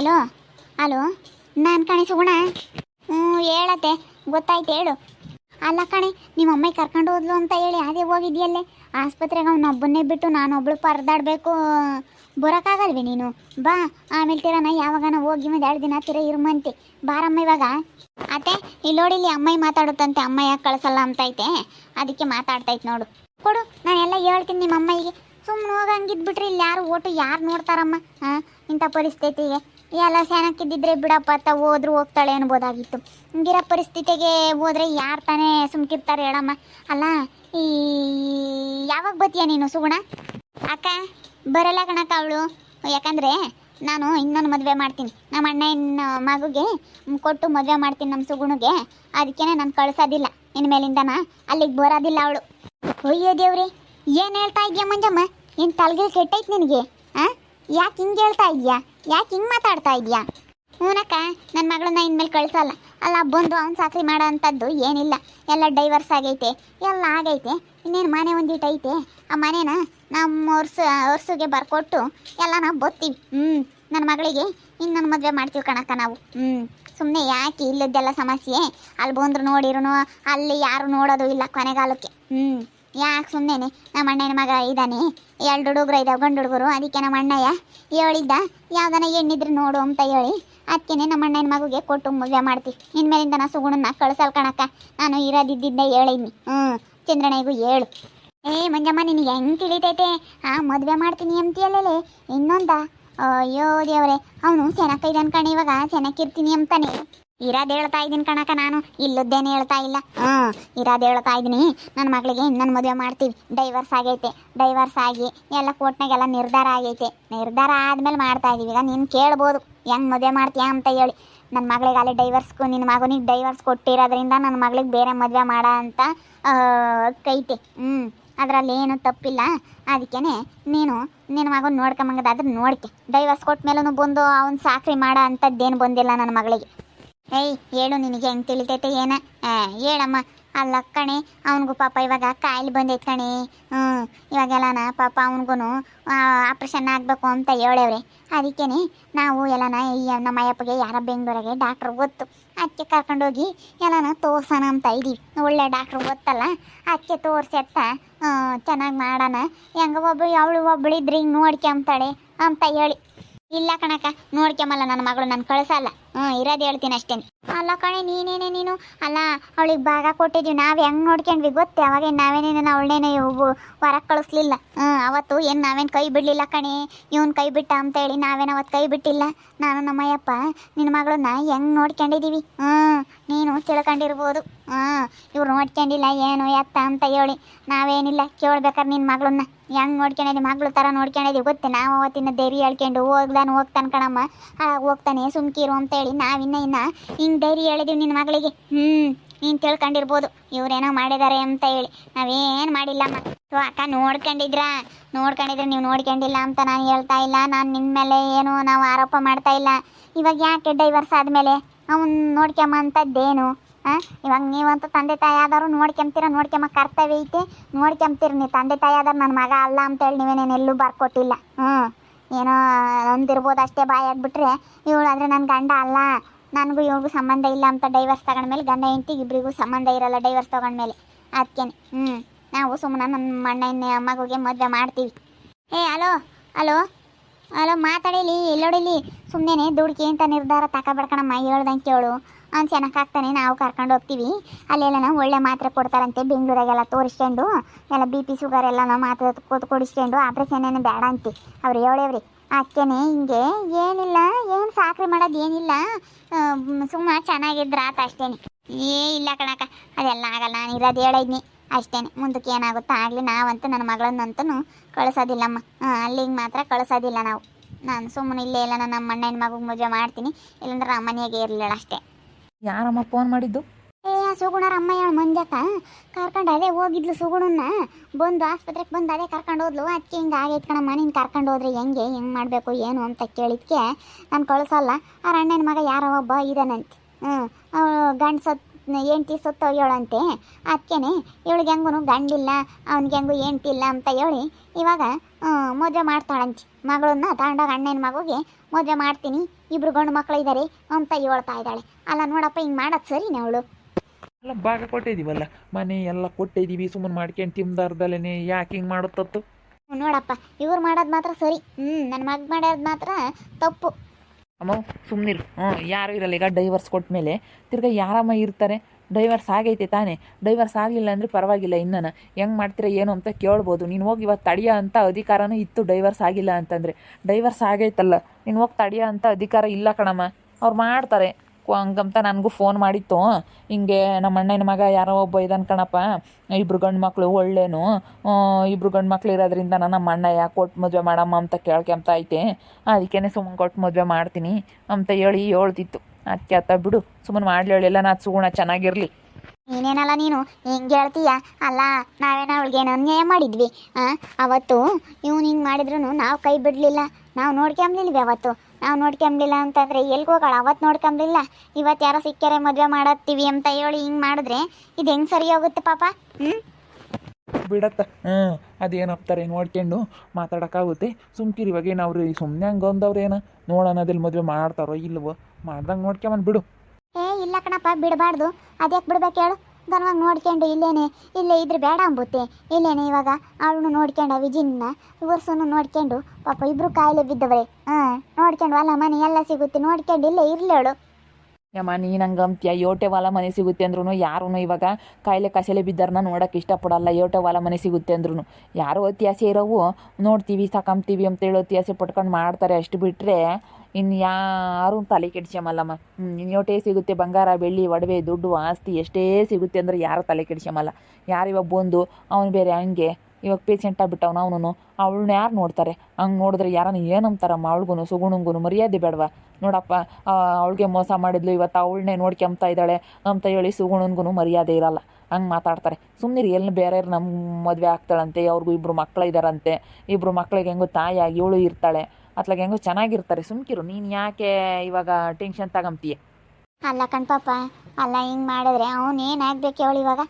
Hello? Hello? ನಾನು ಕಣೆ ಸುಗುಣ? ಹ್ಞೂ ಹೇಳತ್ತೆ. ಗೊತ್ತಾಯ್ತು, ಹೇಳು. ಅಲ್ಲ ಕಣೆ ನಿಮ್ಮ ಅಮ್ಮ ಕರ್ಕೊಂಡು ಹೋದ್ಲು ಅಂತ ಹೇಳಿ ಅದೇ ಹೋಗಿದ್ಯಲ್ಲೇ? ಆಸ್ಪತ್ರೆಗೆ ಅವನೊಬ್ಬನ್ನೇ ಬಿಟ್ಟು ನಾನೊಬ್ಳು ಪರದಾಡಬೇಕು. ಬರೋಕ್ಕಾಗಲ್ವಿ ನೀನು? ಬಾ, ಆಮೇಲೆ ತಿರನ ಯಾವಾಗನ ಹೋಗಿ ಒಂದು ಎರಡು ದಿನ ತಿರ ಇರುಮಂತೆ ಬಾರಮ್ಮ ಇವಾಗ. ಅತ್ತೆ ಇಲ್ಲಿ ಅಮ್ಮಯ್ಯ ಮಾತಾಡುತ್ತಂತೆ. ಅಮ್ಮ ಯಾಕೆ ಕಳಿಸಲ್ಲ ಅಂತೈತೆ ಅದಕ್ಕೆ ಮಾತಾಡ್ತೈತೆ ನೋಡು. ಕೊಡು ನಾನು ಎಲ್ಲ ಹೇಳ್ತೀನಿ ನಿಮ್ಮ ಅಮ್ಮಯ್ಯಗೆ ಸುಮ್ಮನೆ ಹೋಗಂಗಿದ್ಬಿಟ್ರಿ ಇಲ್ಲಿ ಯಾರು ಓಟು ಯಾರು ನೋಡ್ತಾರಮ್ಮ? ಹಾಂ ಇಂಥ ಪರಿಸ್ಥಿತಿಗೆ. ಎಲ್ಲ ಸೆನಕ್ಕಿದ್ದಿದ್ರೆ ಬಿಡಪ್ಪ ಅತ್ತ ಹೋದ್ರು ಹೋಗ್ತಾಳೆ ಅನ್ಬೋದಾಗಿತ್ತು. ಹಿಂಗಿರೋ ಪರಿಸ್ಥಿತಿಗೆ ಹೋದ್ರೆ ಯಾರು ತಾನೇ ಸುಮ್ಕಿರ್ತಾರೆ ಹೇಳಮ್ಮ. ಅಲ್ಲ, ಈ ಯಾವಾಗ ಬತ್ತೀಯ ನೀನು ಸುಗುಣ? ಅಕ್ಕ, ಬರಲ್ಲ ಕಣಕ್ಕ ಅವಳು. ಯಾಕಂದ್ರೆ ನಾನು ಇನ್ನೊಂದು ಮದುವೆ ಮಾಡ್ತೀನಿ. ನಮ್ಮ ಅಣ್ಣನ ಮಗುಗೆ ಕೊಟ್ಟು ಮದುವೆ ಮಾಡ್ತೀನಿ ನಮ್ಮ ಸುಗುಣಿಗೆ. ಅದಕ್ಕೇನೆ ನಾನು ಕಳ್ಸೋದಿಲ್ಲ. ಇನ್ಮೇಲಿಂದನ ಅಲ್ಲಿಗೆ ಬರೋದಿಲ್ಲ ಅವಳು. ಅಯ್ಯೋ ದೇವ್ರಿ, ಏನು ಹೇಳ್ತಾ ಇದೆಯಾ ಮಂಜಮ್ಮ? ಏನು ತಲೆಗೆ ಕೆಟ್ಟೈತೆ ನಿನಗೆ, ಆ? ಯಾಕೆ ಹಿಂಗೆ ಹೇಳ್ತಾ ಇದೆಯಾ? ಯಾಕೆ ಹಿಂಗೆ ಮಾತಾಡ್ತಾ ಇದೆಯಾ? ಹ್ಞೂನಕ್ಕ ನನ್ನ ಮಗಳನ್ನ ಇನ್ಮೇಲೆ ಕಳಿಸಲ್ಲ. ಅಲ್ಲ, ಬಂದು ಅವ್ನು ಸಾಕ್ರಿ ಮಾಡೋ ಅಂಥದ್ದು ಏನಿಲ್ಲ. ಎಲ್ಲ ಡೈವರ್ಸ್ ಆಗೈತೆ. ಎಲ್ಲ ಆಗೈತೆ. ಇನ್ನೇನು ಮನೆ ಒಂದಿಟ್ಟು ಐತೆ. ಆ ಮನೇನ ನಮ್ಮ ವರ್ಷ ವರ್ಷಗೆ ಬರ್ಕೊಟ್ಟು ಎಲ್ಲ ನಾವು ಬತ್ತೀವಿ. ಹ್ಞೂ ನನ್ನ ಮಗಳಿಗೆ ಇನ್ನು ನನ್ನ ಮದುವೆ ಮಾಡ್ತೀವಿ ಕಣಕ್ಕ ನಾವು. ಹ್ಞೂ ಸುಮ್ಮನೆ ಯಾಕೆ ಇಲ್ಲದ್ದೆಲ್ಲ ಸಮಸ್ಯೆ? ಅಲ್ಲಿ ಬಂದರು ನೋಡಿರು ಅಲ್ಲಿ ಯಾರು ನೋಡೋದು ಇಲ್ಲ ಕೊನೆಗಾಲಕ್ಕೆ. ಹ್ಞೂ ಯಾಕೆ ಸುಮ್ಮನೆ ನಮ್ಮ ಅಣ್ಣನ ಮಗ ಇದ್ದಾನೆ. ಎರಡು ಹುಡುಗರು ಇದ್ದಾವೆ ಗಂಡು ಹುಡುಗರು. ಅದಕ್ಕೆ ನಮ್ಮ ಅಣ್ಣಯ್ಯ ಹೇಳಿದ್ದ, ಯಾವ್ದನ ಹೆಣ್ಣಿದ್ರು ನೋಡು ಅಂತ ಹೇಳಿ. ಅದಕ್ಕೆ ನಮ್ಮ ಅಣ್ಣನ ಮಗುಗೆ ಕೊಟ್ಟು ಮದುವೆ ಮಾಡ್ತಿ. ಇನ್ಮೇಲಿಂದ ನಾ ಸುಗುಣನ ಕಳ್ಸಲ್ ಕಣಕ್ಕ. ನಾನು ಇರೋದಿದ್ದಿದ್ದೆ ಹೇಳಿದ್ನಿ. ಹ್ಞೂ ಚಂದ್ರಣ್ಣಗೂ ಹೇಳು. ಏ, ಮಂಜಮ್ಮ, ನಿನಗೆ ಹೆಂಗೆ ತಿಳಿತೈತೆ? ಆ, ಮದುವೆ ಮಾಡ್ತೀನಿ ಅಂತೀಯಲ್ಲೇ ಇನ್ನೊಂದ? ಅಯ್ಯೋ ದೇವ್ರೆ, ಅವನು ಚೆನ್ನಾಗಿ ಇದ್ದಾನೆ ಕಣ ಇವಾಗ. ಚೆನ್ನಾಗಿರ್ತೀನಿ ಅಂತಾನೆ. ಇರೋದು ಹೇಳ್ತಾ ಇದ್ದೀನಿ ಕಣಕ ನಾನು. ಇಲ್ಲದ್ದೇನು ಹೇಳ್ತಾ ಇಲ್ಲ. ಹ್ಞೂ ಇರೋದು ಹೇಳ್ತಾ ಇದ್ದೀನಿ. ನನ್ನ ಮಗಳಿಗೆ ಇನ್ನೊಂದು ಮದುವೆ ಮಾಡ್ತೀವಿ. ಡೈವರ್ಸ್ ಆಗೈತೆ. ಡೈವರ್ಸ್ ಆಗಿ ಎಲ್ಲ ಕೋರ್ಟ್ನಾಗೆಲ್ಲ ನಿರ್ಧಾರ ಆಗೈತೆ. ನಿರ್ಧಾರ ಆದ್ಮೇಲೆ ಮಾಡ್ತಾ ಇದೀವಿ. ಈಗ ನೀನು ಕೇಳ್ಬೋದು. ಹೆಂಗ್ ಮದುವೆ ಮಾಡ್ತೀಯಾ ಅಂತ ಹೇಳಿ. ನನ್ನ ಮಗಳಿಗೆ ಅಲ್ಲಿ ಡೈವರ್ಸ್ಗೂ ನಿನ್ನ ಮಗನಿಗೆ ಡೈವರ್ಸ್ ಕೊಟ್ಟಿರೋದ್ರಿಂದ ನನ್ನ ಮಗಳಿಗೆ ಬೇರೆ ಮದುವೆ ಮಾಡ ಅಂತ ಕೈತೆ. ಹ್ಞೂ ಅದರಲ್ಲಿ ಏನು ತಪ್ಪಿಲ್ಲ. ಅದಕ್ಕೇ ನೀನು ನಿನ್ನ ಮಗನ ನೋಡ್ಕೊಂಬಂಗದಾದ್ರೆ ನೋಡ್ಕೆ. ಡೈವರ್ಸ್ ಕೊಟ್ಟ ಮೇಲೂ ಬಂದು ಅವ್ನು ಸಾಕ್ರಿ ಮಾಡೋ ಅಂಥದ್ದೇನು ಬಂದಿಲ್ಲ ನನ್ನ ಮಗಳಿಗೆ. ಏಯ್, ಹೇಳು ನಿನಗೆ ಹೆಂಗೆ ತಿಳಿತೈತೆ ಏನ? ಹೇಳಮ್ಮ. ಅಲ್ಲ ಕಣೆ, ಅವನಿಗೂ ಪಾಪ ಇವಾಗ ಕಾಯಿಲೆ ಬಂದೈತೆ ಕಣೆ. ಹ್ಞೂ ಇವಾಗೆಲ್ಲನ ಪಾಪ ಅವನಿಗೂ ಆಪ್ರೇಷನ್ ಆಗಬೇಕು ಅಂತ ಹೇಳವ್ರೆ. ಅದಕ್ಕೇನೆ ನಾವು ಎಲ್ಲನ ನಮ್ಮ ಅಯ್ಯಪ್ಪಗೆ, ಯಾರ ಬೆಂಗಳೂರಿಗೆ ಡಾಕ್ಟ್ರ್ ಗೊತ್ತು. ಅದಕ್ಕೆ ಕರ್ಕೊಂಡೋಗಿ ಎಲ್ಲನ ತೋರ್ಸೋಣ ಅಂತ ಇದ್ದೀವಿ ಒಳ್ಳೆ ಡಾಕ್ಟ್ರ್ ಗೊತ್ತಲ್ಲ? ಅದಕ್ಕೆ ತೋರಿಸತ್ತ ಚೆನ್ನಾಗಿ ಮಾಡೋಣ. ಹೆಂಗ ಒಬ್ಬಳು ಅವಳು ಒಬ್ಬಳಿದ್ರೆ ಹಿಂಗೆ ನೋಡ್ಕೊಂಬ್ತಾಳೆ ಅಂತ ಹೇಳಿ. ಇಲ್ಲ ಕಣಕ್ಕ, ನೋಡ್ಕೊಂಬಲ್ಲ ನನ್ನ ಮಗಳು, ನಾನು ಕಳ್ಸಲ್ಲ. ಹ್ಞೂ, ಇರೋದು ಹೇಳ್ತೀನಿ ಅಷ್ಟೇ. ಅಲ್ಲ ಕಣೆ, ನೀನೇನೆ ನೀನು? ಅಲ್ಲ, ಅವಳಿಗೆ ಭಾಗ ಕೊಟ್ಟಿದ್ವಿ, ನಾವು ಹೆಂಗೆ ನೋಡ್ಕೊಂಡ್ವಿ ಗೊತ್ತೆ? ಅವಾಗ ನಾವೇನೇನು ಅವಳೇನೆ ಹೊರಗೆ ಕಳಿಸ್ಲಿಲ್ಲ. ಹ್ಞೂ, ಅವತ್ತು ಏನು ನಾವೇನು ಕೈ ಬಿಡಲಿಲ್ಲ ಕಣೆ. ಇವನ್ ಕೈ ಬಿಟ್ಟ ಅಂತ ಹೇಳಿ ನಾವೇನು ಅವತ್ತು ಕೈ ಬಿಟ್ಟಿಲ್ಲ. ನಾನು ನಮ್ಮಯ್ಯಪ್ಪ ನಿನ್ನ ಮಗಳನ್ನ ಹೆಂಗೆ ನೋಡ್ಕೊಂಡಿದ್ದೀವಿ ಹ್ಞೂ, ನೀನು ತಿಳ್ಕೊಂಡಿರ್ಬೋದು. ಹ್ಞೂ, ಇವ್ರು ನೋಡ್ಕೊಂಡಿಲ್ಲ ಏನು ಎತ್ತ ಅಂತ ಹೇಳಿ. ನಾವೇನಿಲ್ಲ ಕೇಳ್ಬೇಕಾರೆ ನಿನ್ನ ಮಗಳನ್ನ. ಹೆಂಗೆ ನೋಡ್ಕೊಂಡಿದ್ದೀವಿ ಮಗಳು ಥರ ನೋಡ್ಕೊಂಡಿದ್ದೀವಿ ಗೊತ್ತೆ, ನಾವು ಅವತ್ತಿನ ಧೈರ್ಯ ಹೇಳ್ಕೊಂಡು ಹೋಗ್ದಾನು, ಹೋಗ್ತಾನೆ ಕಣಮ್ಮ. ಹೋಗ್ತಾನೆ ಸುಮ್ಕಿರು ಅಂತೇಳಿ ನಾವಿನ್ನ ಇನ್ನ ಹಿಂಗೆ ಧೈರ್ಯ ಹೇಳಿದೀವಿ ನಿನ್ನ ಮಗಳಿಗೆ. ಹ್ಞೂ ನೀನು ತಿಳ್ಕೊಂಡಿರ್ಬೋದು. ಇವ್ರೇನೋ ಮಾಡಿದ್ದಾರೆ ಅಂತ ಹೇಳಿ. ನಾವೇನು ಮಾಡಿಲ್ಲಮ್ಮ. ಸೊ, ಅಕ್ಕ ನೋಡ್ಕೊಂಡಿದ್ರಾ? ನೋಡ್ಕೊಂಡಿದ್ರೆ ನೀವು ನೋಡ್ಕೊಂಡಿಲ್ಲ ಅಂತ ನಾನು ಹೇಳ್ತಾ ಇಲ್ಲ. ನಾನು ನಿಮ್ಮ ಮೇಲೆ ಏನು ನಾವು ಆರೋಪ ಮಾಡ್ತಾ ಇಲ್ಲ. ಇವಾಗ ಯಾಕೆ ಡೈವರ್ಸ್ ಆದಮೇಲೆ? ಅವನು ನೋಡ್ಕೊಂಬ ಅಂತದ್ದೇನು ಹಾಂ ಇವಾಗ ನೀವಂತೂ ತಂದೆ ತಾಯಿ ಆದವರು ನೋಡ್ಕೊಂತೀರ ನೋಡ್ಕೊಂಬ ಕರ್ತವ್ಯ ಐತೆ ನೋಡ್ಕೊಂತೀರಿ ನೀವು ತಂದೆ ತಾಯಿ ಆದವ್ರು ನನ್ನ ಮಗ ಅಲ್ಲ ಅಂತೇಳಿ ನೀವೇನೇನು ಎಲ್ಲೂ ಬರ್ಕೊಟ್ಟಿಲ್ಲ. ಹ್ಞೂ. ಏನೋ ಅಂದಿರ್ಬೋದು ಅಷ್ಟೇ ಬಾಯಿ ಆಗಿಬಿಟ್ರೆ, ಇವಳು ಆದರೆ ನನ್ನ ಗಂಡ ಅಲ್ಲ. ನನಗೂ ಇವ್ರಿಗೂ ಸಂಬಂಧ ಇಲ್ಲ ಅಂತ ಡೈವರ್ಸ್ ತಗೊಂಡ್ಮೇಲೆ, ಗಂಡ ಹೆಂಡತಿಗೆ ಇಬ್ಬರಿಗೂ ಸಂಬಂಧ ಇರಲ್ಲ ಡೈವರ್ಸ್ ತಗೊಂಡ್ಮೇಲೆ. ಅದಕ್ಕೇನೆ ಹ್ಞೂ. ನಾವು ಸುಮ್ಮನೆ ನನ್ನ ಅಣ್ಣನ ಮಗುಗೆ ಮದುವೆ ಮಾಡ್ತೀವಿ. ಏ ಅಲೋ ಅಲೋ ಅಲೋ ಮಾತಾಡಿಲಿ, ಎಲ್ಲೋಡಿಲಿ? ಸುಮ್ಮನೆ ದುಡ್ಕಿ ಅಂತ ನಿರ್ಧಾರ ತಗೊಬೇಡ್ಕಣಮ್ಮ ಹೇಳ್ದಂಗೆ ಕೇಳು. ಆಗ್ತಾನೆ, ನಾವು ಕರ್ಕೊಂಡು ಹೋಗ್ತೀವಿ. ಅಲ್ಲೆಲ್ಲ ಒಳ್ಳೆ ಮಾತ್ರೆ ಕೊಡ್ತಾರಂತೆ ಬೆಂಗಳೂರಾಗೆಲ್ಲ ತೋರಿಸ್ಕೊಂಡು. ಎಲ್ಲ ಬಿ ಪಿ ಶುಗರ್ ಎಲ್ಲ ಮಾತ್ರೆ ಕೊತ್ ಕೊಡಿಸ್ಕೊಂಡು. ಆಪ್ರೇಷನ್ ಏನು ಬೇಡ ಅಂತೆ. ಅವ್ರು ಹೇಳೇವ್ರಿ ಅಕ್ಕೇನೆ, ಹಿಂಗೆ ಏನಿಲ್ಲ, ಏನು ಸಾಕ್ರಿ ಮಾಡೋದು ಏನಿಲ್ಲ. ಸುಮ್ಮನೆ ಚೆನ್ನಾಗಿದ್ರ ಆತ ಅಷ್ಟೇನೆ. ಏ, ಇಲ್ಲ ಕಣಕ್ಕ, ಅದೆಲ್ಲ ಆಗಲ್ಲ, ನಾನು ಇರೋದು ಹೇಳಿದ್ನಿ ಅಷ್ಟೇನೆ, ಮುಂದಕ್ಕೆ ಏನಾಗುತ್ತೋ ಆಗಲಿ, ನಾವಂತೂ ನನ್ನ ಮಗಳನ್ನಂತೂ ಕಳಿಸೋದಿಲ್ಲಮ್ಮ. ಅಲ್ಲಿಗೆ ಮಾತ್ರ ಕಳಿಸೋದಿಲ್ಲ ನಾವು. ನಾನು ಸುಮ್ಮನೆ ಇಲ್ಲೇ ಇಲ್ಲ ನಮ್ಮ ಅಣ್ಣನ ಮಗುಗೆ ಮಜಾ ಮಾಡ್ತೀನಿ. ಇಲ್ಲಾಂದ್ರೆ ನಮ್ಮ ಮನೆಯಾಗೆ ಇರಲಿಲ್ಲ ಅಷ್ಟೇ. ಯಾರಮ್ಮ ಫೋನ್ ಮಾಡಿದ್ದು? ಏ ಸುಗುಣರ ಸುಗುಣರ ಅಮ್ಮಯ್ಯ ಮಂಜಕ್ಕ ಕರ್ಕೊಂಡು ಅದೇ ಹೋಗಿದ್ಲು ಸುಗುಣನ್ನ. ಬಂದು ಆಸ್ಪತ್ರೆಗೆ ಬಂದು ಅದೇ ಕರ್ಕೊಂಡು ಹೋದ್ಲು. ಅದಕ್ಕೆ ಹಿಂಗೆ ಆಗೈತೆ ಕಣಮ್ಮ, ನೀನು ಕರ್ಕೊಂಡು ಹೋದ್ರೆ ಹೆಂಗೆ ಹೆಂಗೆ ಮಾಡಬೇಕು, ಏನು ಅಂತ ಕೇಳಿದ್ಕೆ ನಾನು ಕಳಿಸಲ್ಲ. ಅವ್ರ ಅಣ್ಣನ ಮಗ ಯಾರೋ ಒಬ್ಬ ಇದಾನಂತೆ. ಹ್ಞೂ ಅವಳು ಗಂಡ್ಸ ಹೆಂಡ್ತಿ ಸತ್ತೋಗ್ಯವಳಂತೆ ಅದಕ್ಕೇನೆ ಇವಳಿಗೆ ಹೆಂಗೂ ಗಂಡಿಲ್ಲ ಅವ್ನಿಗೆ ಹೆಂಗೂ ಹೆಂಡ್ತಿಲ್ಲ ಅಂತ ಹೇಳಿ ಇವಾಗ ಮದುವೆ ಮಾಡ್ತಾಳಂತೆ. ಮಗಳನ್ನ ತಗೊಂಡಾಗ ಅಣ್ಣನ ಮಗುಗೆ ಮದುವೆ ಮಾಡ್ತೀನಿ ಇಬ್ರು ಗಂಡು ಮಕ್ಕಳು ಇದ್ದಾರೆ ಅಂತ ಹೇಳ್ತಾ ಇದ್ದಾಳೆ. ಅಲ್ಲ ನೋಡಪ್ಪ ಹಿಂಗೆ ಮಾಡೋದು ಸರಿನೇ ಅವಳು? ಎಲ್ಲ ಭಾಗ ಕೊಟ್ಟಿದ್ದೀವಲ್ಲ ಮನೆ ಎಲ್ಲ ಕೊಟ್ಟಿದ್ದೀವಿ ಸುಮ್ಮನೆ ಮಾಡ್ಕೊಂಡು ತಿಮ್ದಾರ್ದಲ್ಲೇ ಯಾಕೆ ಹಿಂಗೆ ಮಾಡುತ್ತತ್ತು ನೋಡಪ್ಪ ಇವ್ರು ಮಾಡೋದು ಮಾತ್ರ ಸರಿ. ಹ್ಞೂ ನನ್ನ ಮಗ ಮಾಡೋದು ಮಾತ್ರ ತಪ್ಪು. ಅಮ್ಮ ಸುಮ್ಮನಿರು ಹ್ಞೂ, ಯಾರು ಇರಲ್ಲ. ಈಗ ಡೈವರ್ಸ್ ಕೊಟ್ಟ ಮೇಲೆ ತಿರ್ಗಾ ಯಾರಮ್ಮ ಇರ್ತಾರೆ? ಡೈವರ್ಸ್ ಆಗೈತೆ ತಾನೇ. ಡೈವರ್ಸ್ ಆಗಲಿಲ್ಲ ಅಂದರೆ ಪರವಾಗಿಲ್ಲ ಇನ್ನನ. ಹೆಂಗೆ ಮಾಡ್ತೀರಾ, ಏನು ಅಂತ ಕೇಳ್ಬೋದು. ನೀನು ಹೋಗಿ ಇವತ್ತು ತಡೆಯೋ ಅಂತ ಅಧಿಕಾರನೂ ಇತ್ತು ಡೈವರ್ಸ್ ಆಗಿಲ್ಲ ಅಂತಂದರೆ. ಡೈವರ್ಸ್ ಆಗೈತಲ್ಲ. ನೀನು ಹೋಗಿ ತಡೆಯೋ ಅಂತ ಅಧಿಕಾರ ಇಲ್ಲ ಕಣಮ್ಮ. ಅವ್ರು ಮಾಡ್ತಾರೆ. ಹಂಗಂತ ನನಗೂ ಫೋನ್ ಮಾಡಿತ್ತು. ಹಿಂಗೆ ನಮ್ಮ ಅಣ್ಣನ ಮಗ ಯಾರೋ ಒಬ್ಬ ಇದ್ದಾನೆ ಕಣಪ್ಪ. ಇಬ್ರು ಗಂಡು ಮಕ್ಕಳು ಒಳ್ಳೇನು. ಇಬ್ರು ಗಂಡು ಮಕ್ಳು ಇರೋದ್ರಿಂದ ನಮ್ಮ ಅಣ್ಣ ಯಾಕೆ ಕೊಟ್ಟು ಮದುವೆ ಮಾಡಮ್ಮ ಅಂತ ಕೇಳ್ಕೊಂತ ಐತೆ. ಅದಕ್ಕೇ ಸುಮ್ಮನೆ ಕೊಟ್ಟು ಮದುವೆ ಮಾಡ್ತೀನಿ ಅಂತ ಹೇಳಿ ಹೇಳ್ತಿತ್ತು. ಅದಕ್ಕೆ ಆತ ಬಿಡು, ಸುಮ್ಮನೆ ಮಾಡ್ಲಿ ಹೇಳಿಲ್ಲ ನಾ ಸುಗುಣ, ಚೆನ್ನಾಗಿರಲಿ. ನೀನೇನಲ್ಲ ನೀನು, ಹಿಂಗೆ ಹೇಳ್ತೀಯ? ಅಲ್ಲ, ನಾವೇನೋ ಅವಳಿಗೇನು ಅನ್ಯಾಯ ಮಾಡಿದ್ವಿ. ಅವತ್ತು ಇವ್ನು ಹಿಂಗೆ ಮಾಡಿದ್ರು ನಾವು ಕೈ ಬಿಡಲಿಲ್ಲ. ನಾವು ನೋಡ್ಕೊಂಬ್ಲಿಲ್ವಿ ಅವತ್ತು? ನಾವು ನೋಡ್ಕೊಂಬಿಲ್ಲ ಅಂತಂದ್ರೆ ಎಲ್ಲಿಗೆ ಹೋಗೋಣ ಅವತ್ತು ನೋಡ್ಕೊಂಬಿಲ್ಲ ಇವತ್ತು ಯಾರೋ ಸಿಕ್ಕರೆ ಮದುವೆ ಮಾಡತ್ತೀವಿ ಅಂತ ಹೇಳಿ ಹಿಂಗೆ ಮಾಡಿದ್ರೆ ಇದು ಹೆಂಗೆ ಸರಿ ಹೋಗುತ್ತೆ ಪಾಪ? ಹ್ಞೂ ಬಿಡತ್ತ. ಹ್ಞೂ ಅದೇನಪ್ತಾರೆ ನೋಡ್ಕೊಂಡು ಮಾತಾಡೋಕ್ಕಾಗುತ್ತೆ. ಸುಮ್ಕಿರಿ ಇವಾಗ ಏನು ಅವ್ರು ಸುಮ್ಮನೆ ಹಂಗೆ ಅಂದವ್ರೇನ ನೋಡೋಣ ಅದಲ್ಲಿ ಮದುವೆ ಮಾಡ್ತಾರೋ ಇಲ್ವೋ? ಮಾಡ್ದಂಗೆ ನೋಡ್ಕೊಂಬಂದು ಬಿಡು. ಏ ಇಲ್ಲ ಕಣಪ್ಪ ಬಿಡಬಾರ್ದು. ಅದ್ಯಾಕೆ ಬಿಡ್ಬೇಕು ಹೇಳು? ಗನ್ವಾಗ ನೋಡ್ಕೊಂಡು ಇಲ್ಲೇನೆ, ಇಲ್ಲೇ ಇದ್ರೆ ಬೇಡ ಅಂಬುತ್ತೆ. ಇಲ್ಲೇನೆ ಇವಾಗ ಅವಳನ್ನು ನೋಡ್ಕೊಂಡು, ವಿಜಿನ್ನ ಇವರ್ಸನ್ನು ನೋಡ್ಕೊಂಡು ಪಾಪ ಇಬ್ರು ಕಾಯಿಲೆ ಬಿದ್ದವ್ರೆ. ಹಾಂ, ನೋಡ್ಕೊಂಡು, ಅಲ್ಲ ಮನೆ ಎಲ್ಲ ಸಿಗುತ್ತೆ, ನೋಡ್ಕೊಂಡು ಇಲ್ಲೇ ಇರ್ಲೇಳು ಯಮ್ಮ ನೀನು ಹಂಗೆ ಅಂತೀಯ ಯೋಟೆ ವಾಲ ಮನೆ ಸಿಗುತ್ತೆ ಅಂದ್ರೂ ಯಾರೂ ಇವಾಗ ಕಾಯಿಲೆ ಕಸಲೆ ಬಿದ್ದಾರನ್ನ ನೋಡೋಕೆ ಇಷ್ಟಪಡಲ್ಲ. ಯೋಟೆ ವಾಲ ಮನೆ ಸಿಗುತ್ತೆ ಅಂದ್ರೂ ಯಾರೋ ಅತ್ಯಾಸೆ ಇರೋವು ನೋಡ್ತೀವಿ ಸಾಕಂತೀವಿ ಅಂತೇಳಿ ಅತ್ಯಾಸೆ ಪಟ್ಕೊಂಡು ಮಾಡ್ತಾರೆ ಅಷ್ಟು ಬಿಟ್ಟರೆ ಇನ್ನು ಯಾರು ತಲೆ ಕೆಡ್ಸ್ಯಮಲ್ಲಮ್ಮ. ಹ್ಞೂ ಯೋಟೆ ಸಿಗುತ್ತೆ, ಬಂಗಾರ, ಬೆಳ್ಳಿ, ಒಡವೆ, ದುಡ್ಡು, ಆಸ್ತಿ ಎಷ್ಟೇ ಸಿಗುತ್ತೆ ಅಂದ್ರೆ ಯಾರು ತಲೆ ಕೆಡ್ಸ್ಯಮಲ್ಲ. ಯಾರು ಇವಾಗ ಬಂದು ಅವನು ಬೇರೆ ಹಂಗೆ ಇವಾಗ ಪೇಷಂಟ್ ಆಗಿಬಿಟ್ಟವನ ಅವನು ಅವಳನ್ನ ಯಾರು ನೋಡ್ತಾರೆ? ಹಂಗೆ ನೋಡಿದ್ರೆ ಯಾರನ್ನ ಏನಂತಾರಮ್ಮ ಅವಳಿಗೂ ಸುಗುಣಂಗೂ ಮರ್ಯಾದೆ ಬೇಡವಾ? ನೋಡಪ್ಪ ಅವಳಿಗೆ ಮೋಸ ಮಾಡಿದ್ಲು, ಇವತ್ತು ಅವಳನ್ನೇ ನೋಡ್ಕೊಂಬ್ತಾ ಇದ್ದಾಳೆ. ಅಂತ ಹೇಳಿ ಸುಗುಣನ್ಗೂ ಮರ್ಯಾದೆ ಇರಲ್ಲ. ಹಂಗೆ ಮಾತಾಡ್ತಾರೆ. ಸುಮ್ಮನೆ ಎಲ್ಲಿ ಬೇರೆ ನಮ್ಮ ಮದುವೆ ಆಗ್ತಾಳಂತೆ, ಅವ್ರಿಗೂ ಇಬ್ಬರು ಮಕ್ಕಳು ಇದ್ದಾರಂತೆ ಇಬ್ಬರು ಮಕ್ಕಳಿಗೆ ಹೆಂಗೋ ತಾಯಿಯಾಗಿ ಇವಳು ಇರ್ತಾಳೆ. ಅತ್ಲಾಗ ಹೆಂಗೋ ಚೆನ್ನಾಗಿರ್ತಾರೆ. ಸುಮ್ಕಿರು, ನೀನು ಯಾಕೆ ಇವಾಗ ಟೆನ್ಷನ್ ತಗೊಂತೀಯ ಅಲ್ಲ ಕಣ್ಪಾಪ ಅಲ್ಲ ಹಿಂಗೆ ಮಾಡಿದ್ರೆ ಅವನು ಏನಾಗ್ಬೇಕು ಹೇಳು ಇವಾಗ?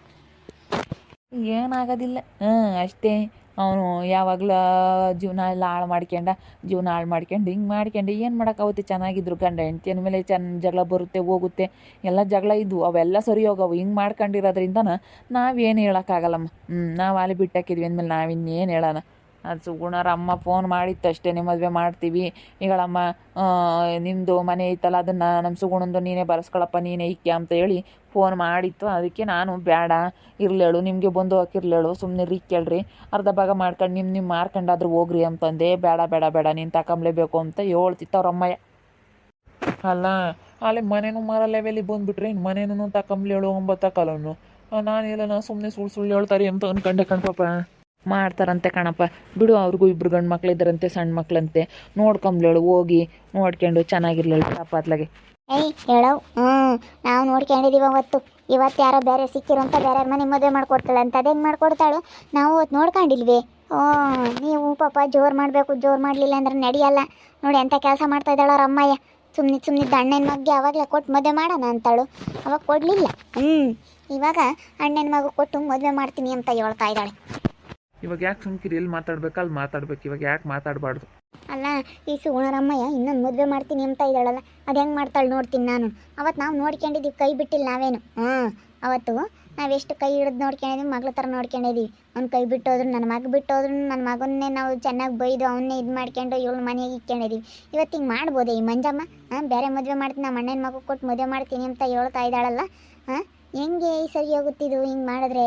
ಏನಾಗೋದಿಲ್ಲ. ಹಾಂ ಅಷ್ಟೇ. ಅವನು ಯಾವಾಗಲೂ ಜೀವನ ಎಲ್ಲ ಹಾಳು ಮಾಡ್ಕೊಂಡ, ಜೀವನ ಹಾಳು ಮಾಡ್ಕೊಂಡು, ಹಿಂಗೆ ಮಾಡ್ಕೊಂಡು ಏನು ಮಾಡೋಕ್ಕಾಗುತ್ತೆ ಚೆನ್ನಾಗಿದ್ರು ಗಂಡ ಹೆಂಡ್ತಿ ಅಂದಮೇಲೆ ಚೆನ್ನ ಜಗಳ ಬರುತ್ತೆ, ಹೋಗುತ್ತೆ. ಎಲ್ಲ ಜಗಳ ಇದ್ವು, ಅವೆಲ್ಲ ಸರಿ ಹೋಗವು. ಹಿಂಗೆ ಮಾಡ್ಕೊಂಡಿರೋದ್ರಿಂದನ ನಾವೇನು ಹೇಳೋಕ್ಕಾಗಲ್ಲಮ್ಮ. ಹ್ಞೂ, ನಾವು ಅಲ್ಲಿ ಬಿಟ್ಟಾಕಿದ್ವಿ ಅಂದಮೇಲೆ ನಾವಿನ್ನೇನು ಹೇಳೋಣ? ಅದು ಸುಗುಣರ ಅಮ್ಮ ಫೋನ್ ಮಾಡಿತ್ತು ಅಷ್ಟೇ ಮದುವೆ ಮಾಡ್ತೀವಿ. ಈಗಳಮ್ಮ ನಿಮ್ಮದು ಮನೆ ಐತಲ್ಲ, ಅದನ್ನು ನಮ್ಮ ಸುಗುಣಂದು ನೀನೇ ಬರೆಸ್ಕೊಳಪ್ಪ, ನೀನೇ ಇಕ್ಕೆ ಅಂತ ಹೇಳಿ ಫೋನ್ ಮಾಡಿತ್ತು. ಅದಕ್ಕೆ ನಾನು ಬೇಡ ಇರ್ಲೇಳು, ನಿಮಗೆ ಬಂದು ಹಾಕಿರ್ಲೇಳು ಸುಮ್ಮನೆ ರೀ ಕೇಳ್ರಿ. ಅರ್ಧ ಭಾಗ ಮಾಡ್ಕೊಂಡು ನಿಮ್ಮ ನಿಮ್ಮ ಮಾರ್ಕೊಂಡಾದ್ರೂ ಹೋಗ್ರಿ ಅಂತಂದೆ. ಬೇಡ ಬೇಡ ಬೇಡ ನೀನು ತಕಂಬಲೇಬೇಕು ಅಂತ ಹೇಳ್ತಿತ್ತು ಅವ್ರ ಅಮ್ಮಯ್ಯ. ಅಲ್ಲ, ಅಲ್ಲಿ ಮನೇನು ಮಾರೋ ಲೆವೆಲಿಗೆ ಬಂದ್ಬಿಟ್ರೆ ಇನ್ನು ಮನೇನು ತಕೊಂಬ್ಲೇಳು ಒಂಬತ್ತು ತಗೊಳ್ಳೋನು ಇಲ್ಲ ನಾನು ಸುಮ್ಮನೆ ಸುಳ್ಳು ಸುಳ್ಳು ಹೇಳ್ತಾರೆ ಅಂತ ಅನ್ಕೊಂಡೆ ಕಣ್ಪಪ್ಪ ಮಾಡ್ತಾರಂತೆ ಕಣಪ್ಪ. ಬಿಡು ಅವ್ರಿಗೂ ಇಬ್ರು ಗಂಡು ಮಕ್ಳು ಇದ್ದಾರಂತೆ ಸಣ್ಣ ಮಕ್ಳಂತೆ. ನೋಡ್ಕೊಂಬ್ಲೇಳು ಹೋಗಿ ನೋಡ್ಕೊಂಡು ಚೆನ್ನಾಗಿರ್ಲೇಳು ಪಾಪ ಅತ್ಲಾಗೆ ಏಯ್ ಹೇಳವ್ ಹ್ಞೂ ನಾವು ನೋಡ್ಕೊಂಡಿದ್ದೀವಿ ಅವತ್ತು. ಇವತ್ತು ಯಾರೋ ಬೇರೆ ಸಿಕ್ಕಿರೋ ಅಂತ ಬೇರೆ ಮನೆ ಮದುವೆ ಮಾಡ್ಕೊಡ್ತಾಳೆ ಅಂತ ಅದೇನು ಮಾಡ್ಕೊಡ್ತಾಳು? ನಾವು ಅವತ್ತು ನೋಡ್ಕೊಂಡಿಲ್ವಿ ಓ ನೀವು ಪಾಪ ಜೋರು ಮಾಡಬೇಕು ಜೋರು ಮಾಡಲಿಲ್ಲ ಅಂದ್ರೆ ನಡೆಯಲ್ಲ. ನೋಡಿ ಎಂಥ ಕೆಲಸ ಮಾಡ್ತಾ ಇದ್ದಾಳೆ ಅವ್ರ ಅಮ್ಮಯ್ಯ. ಸುಮ್ಮನೆ ಸುಮ್ಮನೆ ಅಣ್ಣನ ಮಗ್ಗೆ ಅವಾಗಲೇ ಕೊಟ್ಟು ಮದುವೆ ಮಾಡೋಣ ಅಂತಾಳು. ಅವಾಗ ಕೊಡಲಿಲ್ಲ. ಹ್ಞೂ ಇವಾಗ ಅಣ್ಣನ ಮಗು ಕೊಟ್ಟು ಮದುವೆ ಮಾಡ್ತೀನಿ ಅಂತ ಹೇಳ್ತಾ ಇದ್ದಾಳೆ. ಇವಾಗ ಯಾಕೆ ಸುಮ್ಕಿರಿ? ಎಲ್ಲಿ ಮಾತಾಡ್ಬೇಕು, ಅಲ್ಲಿ ಮಾತಾಡ್ಬೇಕು. ಇವಾಗ ಯಾಕೆ ಮಾತಾಡಬಾರ್ದು? ಅಲ್ಲ, ಈ ಸುಗುಣರಮ್ಮಯ್ಯ ಇನ್ನೊಂದು ಮದುವೆ ಮಾಡ್ತೀನಿ ಅಂತ ಇದ್ದಾಳಲ್ಲ, ಅದು ಹೆಂಗೆ ಮಾಡ್ತಾಳೆ ನೋಡ್ತೀನಿ ನಾನು. ಅವತ್ತು ನಾವು ನೋಡ್ಕೊಂಡಿದ್ದೀವಿ ಕೈ ಬಿಟ್ಟಿಲ್ಲ ನಾವೇನು. ಹಾಂ, ಅವತ್ತು ನಾವೆಷ್ಟು ಕೈ ಹಿಡಿದು ನೋಡ್ಕೊಂಡಿದ್ದೀವಿ ಮಗಳ ಥರ ನೋಡ್ಕೊಂಡಿದ್ದೀವಿ ಅವ್ನು ಕೈ ಬಿಟ್ಟೋದ್ರು ನನ್ನ ಮಗ ಬಿಟ್ಟೋದ್ರು ನನ್ನ ಮಗನ್ನೇ ನಾವು ಚೆನ್ನಾಗಿ ಬೈದು ಅವನ್ನೇ ಇದು ಮಾಡ್ಕೊಂಡು ಇವಳು ಮನೆಗೆ ಇಟ್ಕೊಂಡಿದ್ದೀವಿ ಇವತ್ತು ಹಿಂಗೆ ಮಾಡ್ಬೋದೇ ಈ ಮಂಜಮ್ಮ? ಹಾಂ ಬೇರೆ ಮದುವೆ ಮಾಡ್ತೀನಿ ನಮ್ಮ ಅಣ್ಣನ ಮಗು ಕೊಟ್ಟು ಮದುವೆ ಮಾಡ್ತೀನಿ ಅಂತ ಹೇಳ್ತಾ ಇದ್ದಾಳಲ್ಲ, ಹಾಂ, ಹೆಂಗೆ ಈ ಸರಿ ಹೋಗುತ್ತಿದ್ದು ಹಿಂಗೆ ಮಾಡಿದ್ರೆ?